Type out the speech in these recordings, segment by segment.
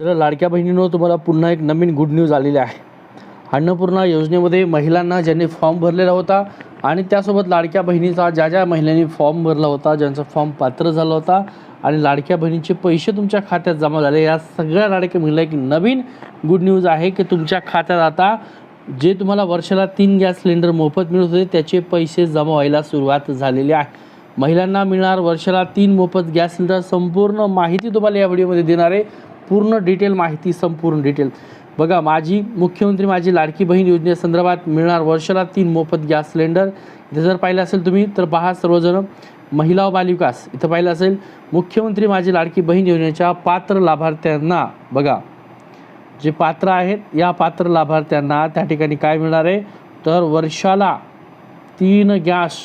तर लाडक्या बहिणीनं तुम्हाला पुन्हा एक नवीन गुड न्यूज आलेली आहे. अन्नपूर्णा योजनेमध्ये महिलांना ज्यांनी फॉर्म भरलेला होता आणि त्यासोबत लाडक्या बहिणीचा ज्या ज्या महिलांनी फॉर्म भरला होता ज्यांचा फॉर्म पात्र झाला होता आणि लाडक्या बहिणीचे पैसे तुमच्या खात्यात जमा झाले या सगळ्या लाडक्या महिला एक नवीन गुड न्यूज आहे की तुमच्या खात्यात आता जे तुम्हाला वर्षाला तीन गॅस सिलेंडर मोफत मिळत होते त्याचे पैसे जमा व्हायला सुरुवात झालेली आहे. महिलांना मिळणार वर्षाला तीन मोफत गॅस सिलेंडर संपूर्ण माहिती तुम्हाला या व्हिडिओमध्ये देणार आहे. पूर्ण डिटेल माहिती संपूर्ण डिटेल. बघा माझी मुख्यमंत्री माझी लाडकी बहीण योजनेसंदर्भात मिळणार वर्षाला तीन मोफत गॅस सिलेंडर. इथं जर पाहिलं असेल तुम्ही तर पहा सर्वजण महिला व बालविकास इथं पाहिलं असेल मुख्यमंत्री माझी लाडकी बहीण योजनेच्या पात्र लाभार्थ्यांना बघा जे पात्र आहेत या पात्र लाभार्थ्यांना त्या ठिकाणी काय मिळणार आहे? तर वर्षाला तीन गॅस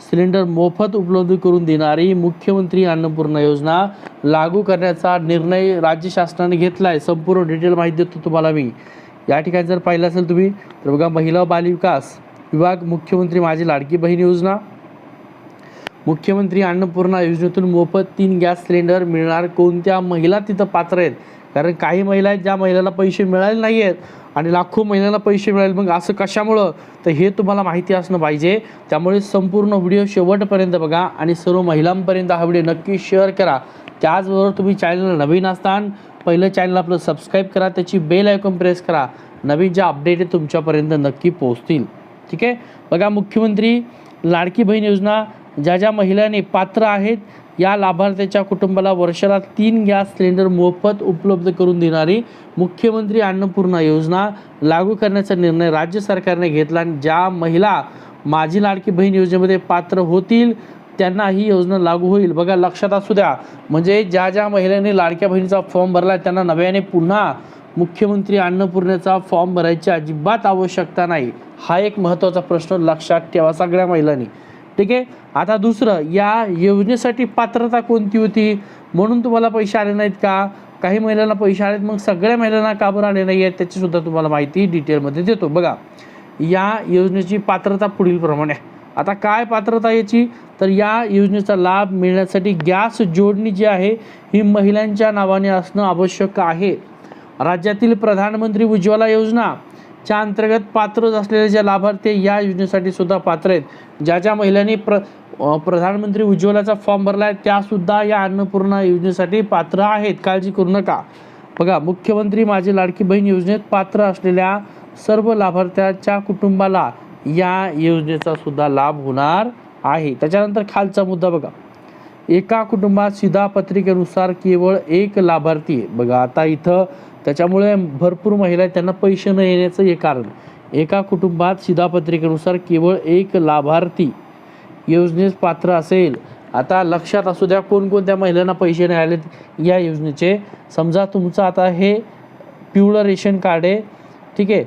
सिलेंडर मोफत उपलब्ध करून देणारी मुख्यमंत्री अन्नपूर्णा योजना लागू करण्याचा निर्णय राज्य शासनाने घेतला आहे संपूर्ण डिटेल माहिती देतो तुम्हाला मी. या ठिकाणी जर पाहिलं असेल तुम्ही तर बघा महिला बालविकास विभाग मुख्यमंत्री माझी लाडकी बहीण योजना. मुख्यमंत्री अन्नपूर्णा योजनेतून मोफत तीन गॅस सिलेंडर मिळणार. कोणत्या महिला तिथं पात्र आहेत? कारण काही महिला आहेत ज्या महिलेला पैसे मिळाले नाही आहेत आणि लाखो महिलांना पैसे मिळाले. मग असं कशामुळं? तर हे तुम्हाला माहिती असणं पाहिजे. त्यामुळे संपूर्ण व्हिडिओ शेवटपर्यंत बघा आणि सर्व महिलांपर्यंत हा व्हिडिओ नक्की शेअर करा. त्याचबरोबर तुम्ही चॅनलला नवीन असताना पहिलं चॅनल आपलं सबस्क्राईब करा त्याची बेल आयकॉन प्रेस करा. नवीन ज्या अपडेट आहे तुमच्यापर्यंत नक्की पोहोचतील. ठीक आहे? बघा मुख्यमंत्री लाडकी बहीण योजना ज्या ज्या महिलांनी पात्र आहेत या लाभार्थ्याच्या कुटुंबाला वर्षाला तीन गॅस सिलेंडर मोफत उपलब्ध करून देणारी मुख्यमंत्री अन्नपूर्णा योजना लागू करण्याचा निर्णय राज्य सरकारने घेतला आणि ज्या महिला माझी लाडकी बहीण योजनेमध्ये पात्र होतील त्यांना ही योजना लागू होईल. बघा लक्षात असू द्या. म्हणजे ज्या ज्या महिलांनी लाडक्या बहिणीचा फॉर्म भरला त्यांना नव्याने पुन्हा मुख्यमंत्री अन्नपूर्णेचा फॉर्म भरायची अजिबात आवश्यकता नाही. हा एक महत्त्वाचा प्रश्न लक्षात ठेवा सगळ्या महिलांनी. ठीक आहे? आता दुसरं या योजनेसाठी पात्रता कोणती होती? म्हणून तुम्हाला पैसे आले नाहीत का? काही महिलांना पैसे आलेत मग सगळ्या महिलांना का बरं आले नाही आहेत त्याचीसुद्धा तुम्हाला माहिती डिटेलमध्ये देतो. बघा या योजनेची पात्रता पुढील प्रमाणे आता काय पात्रता याची? तर या योजनेचा लाभ मिळण्यासाठी गॅस जोडणी जी आहे ही महिलांच्या नावाने असणं आवश्यक आहे. राज्यातील प्रधानमंत्री उज्ज्वला योजना च्या अंतर्गत पात्र असलेले जे लाभार्थी या योजनेसाठी सुद्धा पात्र आहेत. ज्या ज्या महिलांनी प्र प्रधानमंत्री उज्ज्वलाचा फॉर्म भरला आहे त्यासुद्धा या अन्नपूर्णा योजनेसाठी पात्र आहेत. काळजी करू नका. बघा मुख्यमंत्री माझी लाडकी बहीण योजनेत पात्र असलेल्या सर्व लाभार्थ्याच्या कुटुंबाला या योजनेचा सुद्धा लाभ होणार आहे. त्याच्यानंतर खालचा मुद्दा बघा. एका कुटुंबात शिधापत्रिकेनुसार केवळ एक लाभार्थी आहे. बघा आता इथं त्याच्यामुळे भरपूर महिला आहेत त्यांना पैसे न येण्याचं हे कारण. एका कुटुंबात शिधापत्रिकेनुसार केवळ एक लाभार्थी योजनेस पात्र असेल. आता लक्षात असू द्या कोणकोणत्या महिलांना पैसे नाही आलेत या योजनेचे. समजा तुमचं आता हे पिवळं रेशन कार्ड आहे ठीक आहे.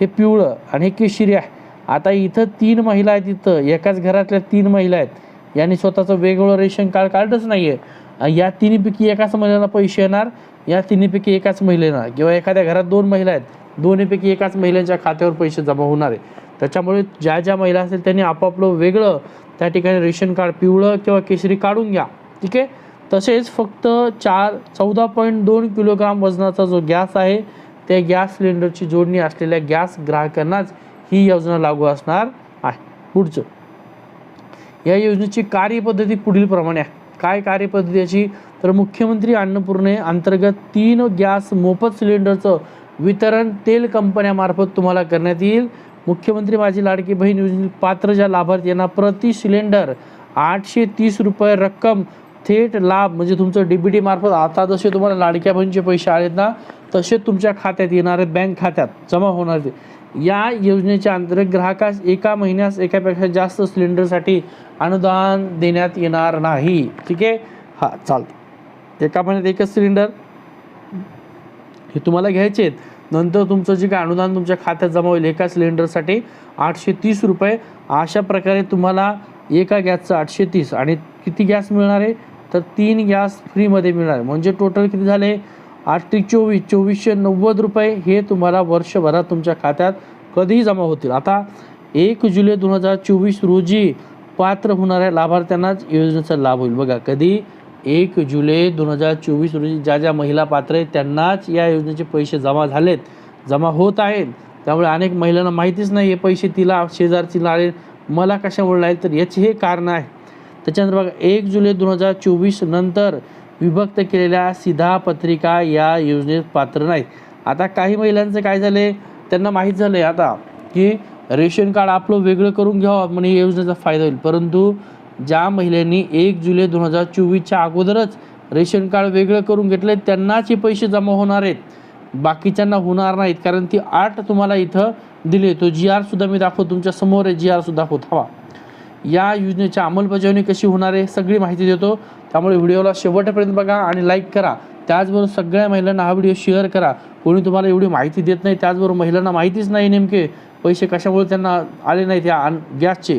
हे पिवळं आणि हे केशरी आहे. आता इथं तीन महिला आहेत इथं एकाच घरातल्या तीन महिला आहेत. यांनी स्वतःचं वेगवेगळं रेशन कार्ड काढलंच नाही आहे या तिन्हीपैकी एकाच महिलेला पैसे येणार या तिन्हीपैकी एकाच महिला किंवा एखाद्या घरात दोन महिला आहेत दोन्हीपैकी एकाच महिलांच्या खात्यावर पैसे जमा होणार आहे त्याच्यामुळे ज्या ज्या महिला असेल त्यांनी आपापलं वेगळं त्या ठिकाणी रेशन कार्ड पिवळं किंवा केशरी काढून घ्या. ठीक आहे? तसेच फक्त चार चौदा पॉईंट दोन किलोग्राम वजनाचा जो गॅस आहे त्या गॅस सिलेंडरची जोडणी असलेल्या गॅस ग्राहकांनाच ही योजना लागू असणार आहे. पुढचं. या योजनेची कार्यपद्धती पुढील प्रमाणे आहे. काय कार्यपद्धती याची? तर मुख्यमंत्री अन्नपूर्णे अंतर्गत तीन गॅस मोफत सिलेंडरचं वितरण तेल कंपन्यामार्फत तुम्हाला करण्यात येईल. मुख्यमंत्री माझी लाडकी बहीण योजने पात्र ज्या लाभार्थी यांना प्रति सिलेंडर आठशे तीस रुपये रक्कम थेट लाभ म्हणजे तुमचं डी बी टी मार्फत आता जसे तुम्हाला लाडक्या बहिणीचे पैसे आलेत ना तसे तुमच्या खात्यात येणारे बँक खात्यात जमा होणार ते या योजनेच्या अंतर्गत ग्राहकास एका महिन्यास एकापेक्षा जास्त सिलेंडरसाठी अनुदान देण्यात येणार नाही. ठीक आहे? हां चालतं एका महिन्यात एकच सिलेंडर? हे तुम्हाला घ्यायचे आहेत. नंतर तुमचं जे काय अनुदान तुमच्या खात्यात जमा होईल एका सिलेंडरसाठी आठशे तीस रुपये. अशा प्रकारे तुम्हाला एका गॅसचं आठशे तीस. आणि किती गॅस मिळणार आहे? तर तीन गॅस फ्रीमध्ये मिळणार आहे. म्हणजे टोटल किती झाले? आठ ते चोवीस चोवीसशे नव्वद रुपये हे तुम्हाला वर्षभरात तुमच्या खात्यात कधीही जमा होतील. आता एक जुलै दोन हजार चोवीस रोजी पात्र होणाऱ्या लाभार्थ्यांनाच योजनेचा लाभ होईल. बघा कधी? एक जुलै दोन हजार चोवीस रोजी ज्या ज्या महिला पात्र आहेत त्यांनाच या योजनेचे पैसे जमा झालेत. जमा होत आहेत. त्यामुळे अनेक महिलांना माहितीच नाही हे पैसे तिला शेजारची आले मला कशामुळे लागेल? तर याचे हे कारण आहे. त्याच्यानंतर बघा एक जुलै दोन हजार चोवीस नंतर विभक्त केलेल्या सिधा पत्रिका या योजनेत पात्र नाहीत. आता काही महिलांचं काय झाले त्यांना माहीत झालं आहे आता की रेशन कार्ड आपलं वेगळं करून घ्यावं म्हणजे या योजनेचा फायदा होईल. परंतु ज्या महिलांनी एक जुलै दोन हजार चोवीसच्या अगोदरच रेशन कार्ड वेगळं करून घेतलं त्यांनाच हे पैसे जमा होणार आहेत. बाकीच्यांना होणार नाहीत कारण ती आठ तुम्हाला इथं दिली तो जी आरसुद्धा मी दाखवतो तुमच्यासमोर आहे जी आरसुद्धा दाखवत. हवा या योजनेची अंमलबजावणी कशी होणार आहे सगळी माहिती देतो. त्यामुळे व्हिडिओला शेवटपर्यंत बघा आणि लाईक करा. त्याचबरोबर सगळ्या महिलांना हा व्हिडिओ शेअर करा. कोणी तुम्हाला एवढी माहिती देत नाही त्याचबरोबर महिलांना माहितीच नाही नेमके पैसे कशामुळे त्यांना आले नाहीत या गॅसचे.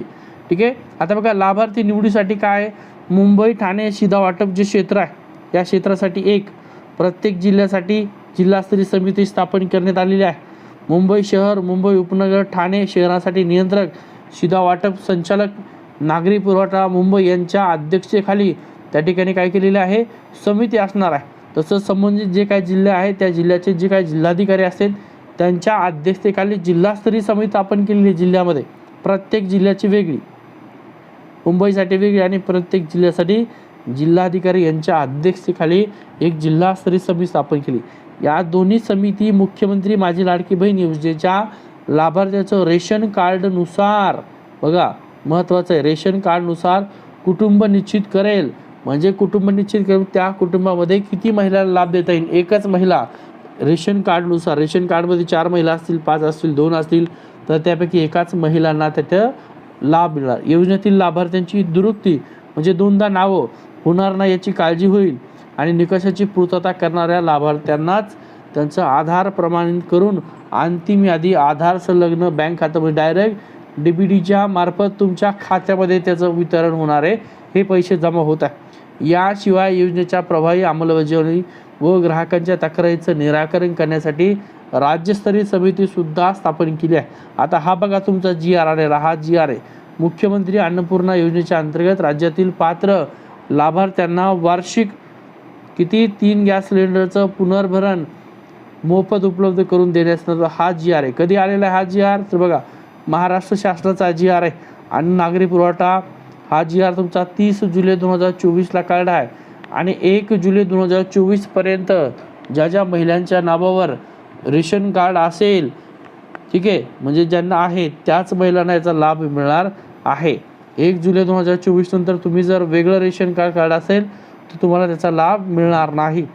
ठीक आहे? आता बघा लाभार्थी निवडीसाठी काय? मुंबई ठाणे शिधा वाटप जे क्षेत्र आहे या क्षेत्रासाठी एक. प्रत्येक जिल्ह्यासाठी जिल्हास्तरीय समिती स्थापन करण्यात आलेली आहे. मुंबई शहर मुंबई उपनगर ठाणे शहरासाठी नियंत्रक. शिधा वाटप संचालक नागरी पुरवठा मुंबई यांच्या अध्यक्षतेखाली त्या ठिकाणी काय केलेले आहे? समिती असणार आहे. तसंच संबंधित जे काही जिल्हे आहेत त्या जिल्ह्याचे जे काही जिल्हाधिकारी असतील त्यांच्या अध्यक्षतेखाली जिल्हास्तरीय समिती स्थापन केलेली आहे जिल्ह्यामध्ये. प्रत्येक जिल्ह्याची वेगळी. मुंबईसाठी वेगळी आणि प्रत्येक जिल्ह्यासाठी जिल्हाधिकारी यांच्या अध्यक्षतेखाली एक जिल्हास्तरीय समिती स्थापन केली. या दोन्ही समिती मुख्यमंत्री माझी लाडकी बहीण योजनेच्या लाभार्थ्याचं रेशन कार्डनुसार बघा महत्त्वाचं आहे रेशन कार्डनुसार कुटुंब निश्चित करेल. म्हणजे कुटुंब निश्चित करून त्या कुटुंबामध्ये किती महिलांना लाभ देता येईल? एकच महिला रेशन कार्डनुसार रेशन कार्डमध्ये चार महिला असतील पाच असतील दोन असतील तर त्यापैकी एकाच महिलांना त्याचं लाभ मिळणार. योजनेतील लाभार्थ्यांची दुरुक्ती म्हणजे दोनदा नावं होणार नाही याची काळजी होईल. आणि निकषाची पूर्तता करणाऱ्या लाभार्थ्यांनाच त्यांचं आधार प्रमाणित करून अंतिम यादी आधार संलग्न बँक खात्यामध्ये डायरेक्ट डी बी डीच्या मार्फत तुमच्या खात्यामध्ये त्याचं वितरण होणार आहे. हे पैसे जमा होत आहे. याशिवाय योजनेच्या प्रभावी अंमलबजावणी व ग्राहकांच्या तक्रारीचं निराकरण करण्यासाठी राज्यस्तरीय समितीसुद्धा स्थापन केली आहे. आता हा बघा तुमचा जी आर आलेला हा जी आर आहे. मुख्यमंत्री अन्नपूर्णा योजनेच्या अंतर्गत राज्यातील पात्र लाभार्थ्यांना वार्षिक किती तीन गॅस सिलेंडरचं पुनर्भरण मोफत उपलब्ध करून देण्याचा हा जी आर आहे. कधी आलेला आहे हा जी आर? तर बघा महाराष्ट्र शासनाचा जी आर आहे आणि नागरी पुरवठा हा जी आर तुमचा तीस जुलै दोन हजार चोवीसला काढला आहे. आणि एक जुलै दोन हजार चोवीसपर्यंत ज्या ज्या महिलांच्या नावावर रेशन कार्ड असेल ठीक आहे म्हणजे ज्यांना आहे त्याच महिलांना याचा लाभ मिळणार आहे. एक जुलै दोन हजार चोवीस नंतर तुम्ही जर वेगळं रेशन कार्ड कार्ड असेल तर तुम्हाला त्याचा लाभ मिळणार नाही.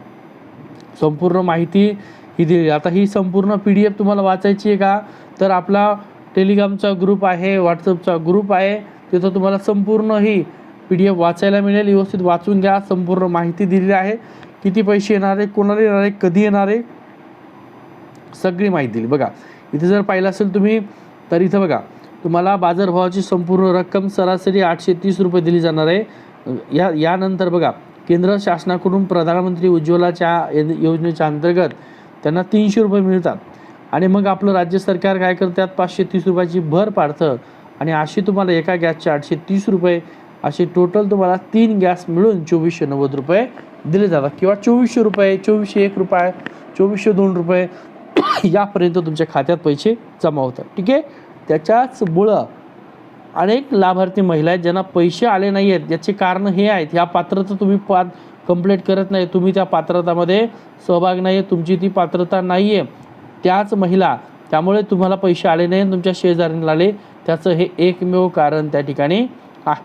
संपूर्ण माहिती ही दिली आता ही संपूर्ण पी डी एफ तुम्हाला वाचायची आहे का? तर आपला टेलिग्रामचा ग्रुप आहे व्हॉट्सअपचा ग्रुप आहे. तिथं तुम्हाला संपूर्ण ही पी डी एफ वाचायला मिळेल. व्यवस्थित वाचून घ्या. संपूर्ण माहिती दिलेली आहे. किती पैसे येणार आहे कोणाला येणार आहे कधी येणार आहे सगळी माहिती दिली. बघा इथे जर पाहिलं असेल तुम्ही तर इथं बघा तुम्हाला बाजारभावाची संपूर्ण रक्कम सरासरी आठशे तीस रुपये दिली जाणार आहे. या यानंतर बघा केंद्र शासनाकडून प्रधानमंत्री उज्ज्वलाच्या योजनेच्या अंतर्गत त्यांना तीनशे रुपये मिळतात. आणि मग आपलं राज्य सरकार काय करतात पाचशे तीस रुपयाची भर पाडतं. आणि अशी तुम्हाला एका गॅसचे आठशे तीस रुपये असे टोटल तुम्हाला तीन गॅस मिळून चोवीसशे नव्वद रुपये दिले जातात. किंवा चोवीसशे रुपये चोवीसशे एक रुपये चोवीसशे दोन रुपये यापर्यंत तुमच्या खात्यात पैसे जमा होतात. ठीक आहे? त्याच्याच मुळं अनेक लाभार्थी महिला आहेत ज्यांना पैसे आले नाही आहेत याचे कारण हे आहेत ह्या पात्रता तुम्ही पा कंप्लीट करत नाही. तुम्ही त्या पात्रतामध्ये सहभाग नाही आहे तुमची ती पात्रता नाही आहे त्याच महिला त्यामुळे तुम्हाला पैसे आले नाही तुमच्या शेजाऱ्यांना आले. त्याचं हे एकमेव कारण त्या ठिकाणी आहे.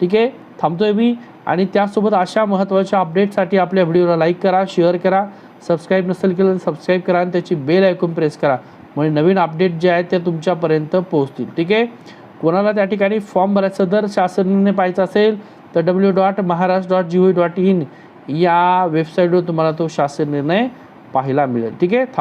ठीक आहे? थांबतोय मी. आणि त्यासोबत अशा महत्त्वाच्या अपडेटसाठी आपल्या व्हिडिओला लाईक करा शेअर करा. सबस्क्राईब नसेल केलं तर सबस्क्राईब करा आणि त्याची बेल ऐकून प्रेस करा. म्हणजे नवीन अपडेट जे आहेत ते तुमच्यापर्यंत पोहोचतील. ठीक आहे? कोणाला त्या ठिकाणी फॉर्म भरायचं जर शासनाने पाहायचं असेल तर W dot Maharashtra dot G O dot in या वेबसाईटवर तुम्हाला तो शासन निर्णय पाहायला मिळेल. ठीक आहे? थांब.